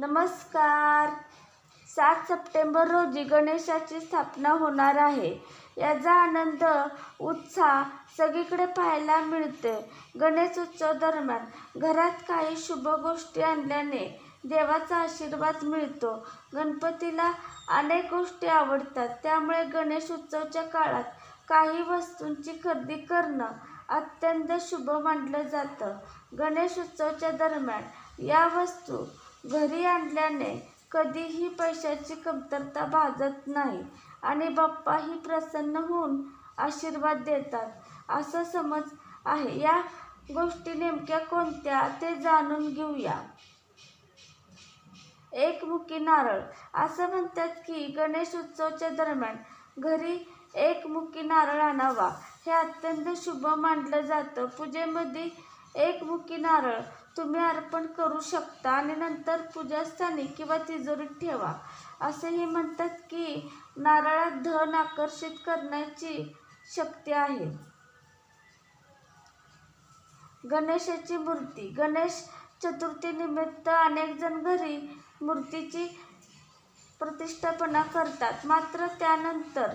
नमस्कार. सात सप्टेंबर रोजी गणेशाची स्थापना होणार आहे. याचा आनंद उत्साह सगळीकडे पाहायला मिळते गणेश उत्सव दरम्यान घरात काही शुभ गोष्टी आणल्याने देवाचा आशीर्वाद मिळतो. गणपतीला अनेक गोष्टी आवडतात. त्यामुळे गणेश उत्सवच्या काळात काही वस्तूंची खरेदी करणं अत्यंत शुभ मानलं जातं. गणेश उत्सवच्या दरम्यान या वस्तू घरी आणल्याने कधीही पैशाची कमतरता भाजत नाही आणि बाप्पाही प्रसन्न होऊन आशीर्वाद देतात. असा समज आहे. या गोष्टी नेमक्या कोणत्या ते जाणून घेऊया. एकमुखी नारळ. असं म्हणतात की गणेश उत्सवच्या दरम्यान घरी एकमुखी नारळ आणावा. हे अत्यंत शुभ मानलं जातं. पूजेमध्ये एक मुकी नारळ तुम्ही अर्पण करू शकता आणि नंतर पूजास्थानी किंवा तिजोरीत ठेवा. असेही म्हणतात की नारळात धन आकर्षित करण्याची शक्ती आहे. गणेशाची मूर्ती. गणेश चतुर्थीनिमित्त अनेक जण घरी मूर्तीची प्रतिष्ठापना करतात. मात्र त्यानंतर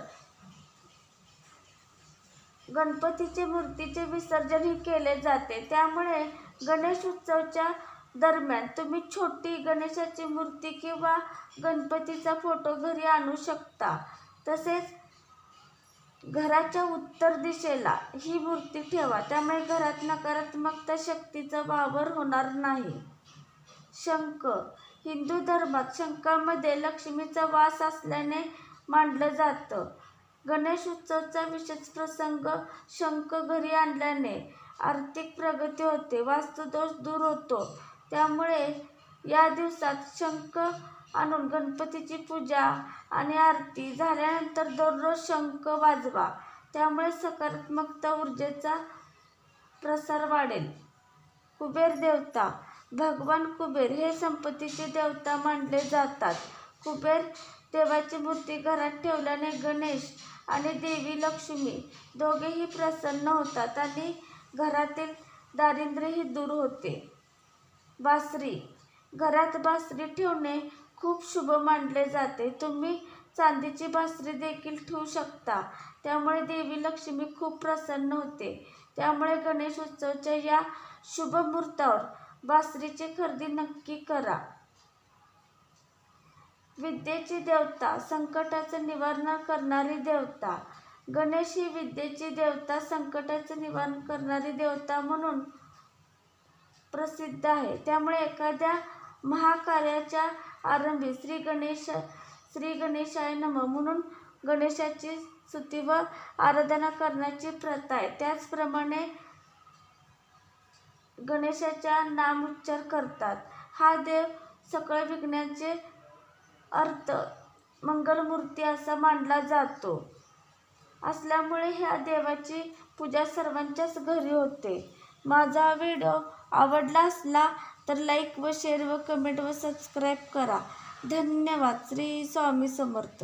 गणपतीचे मूर्तीचे विसर्जनही केले जाते. त्यामुळे गणेश उत्सवच्या दरम्यान तुम्ही छोटी गणेशाची मूर्ती किंवा गणपतीचा फोटो घरी आणू शकता. तसेच घराच्या उत्तर दिशेला ही मूर्ती ठेवा. त्यामुळे घरात नकारात्मकता शक्तीचा वावर होणार नाही. शंख हिंदू धर्मात शंखामध्ये लक्ष्मीचा वास असल्याने मानलं जातं. गणेश उत्सवचा विशेष प्रसंग शंख घरी आणल्याने आर्थिक प्रगती होते वास्तुदोष दूर होतो. त्यामुळे या दिवसात शंख आणून गणपतीची पूजा आणि आरती झाल्यानंतर दररोज शंख वाजवा. त्यामुळे सकारात्मकता ऊर्जेचा प्रसार वाढेल. कुबेर देवता भगवान कुबेर हे संपत्तीचे देवता मानले जातात. कुबेर देवाची मूर्ती घरात ठेवल्याने गणेश आणि देवी लक्ष्मी दोघेही प्रसन्न होतात आणि घरातील दारिद्र्यही दूर होते. बासरी घरात बासरी ठेवणे खूप शुभ मानले जाते. तुम्ही चांदीची बासरी देखील ठेवू शकता. त्यामुळे देवी लक्ष्मी खूप प्रसन्न होते. त्यामुळे गणेश उत्सवच्या या शुभ मुहूर्तावर बासरीची खरेदी नक्की करा. विद्येची देवता संकटाचं निवारण करणारी देवता. गणेश ही विद्येची देवता संकटाचं निवारण करणारी देवता म्हणून प्रसिद्ध आहे. त्यामुळे एखाद्या महाकार्याच्या आरंभी श्री गणेश श्री गणेशाय नम म्हणून गणेशाची स्तुती व आराधना करण्याची प्रथा आहे. त्याचप्रमाणे गणेशाच्या नामोच्चार करतात. हा देव सकळ विघ्नाचे अर्थ मंगलमूर्ती असा मानला जातो. असल्यामुळे ह्या देवाची पूजा सर्वांच्याच घरी होते. माझा व्हिडिओ आवडला असला तर लाईक व शेअर व कमेंट व सबस्क्राईब करा. धन्यवाद. श्री स्वामी समर्थ.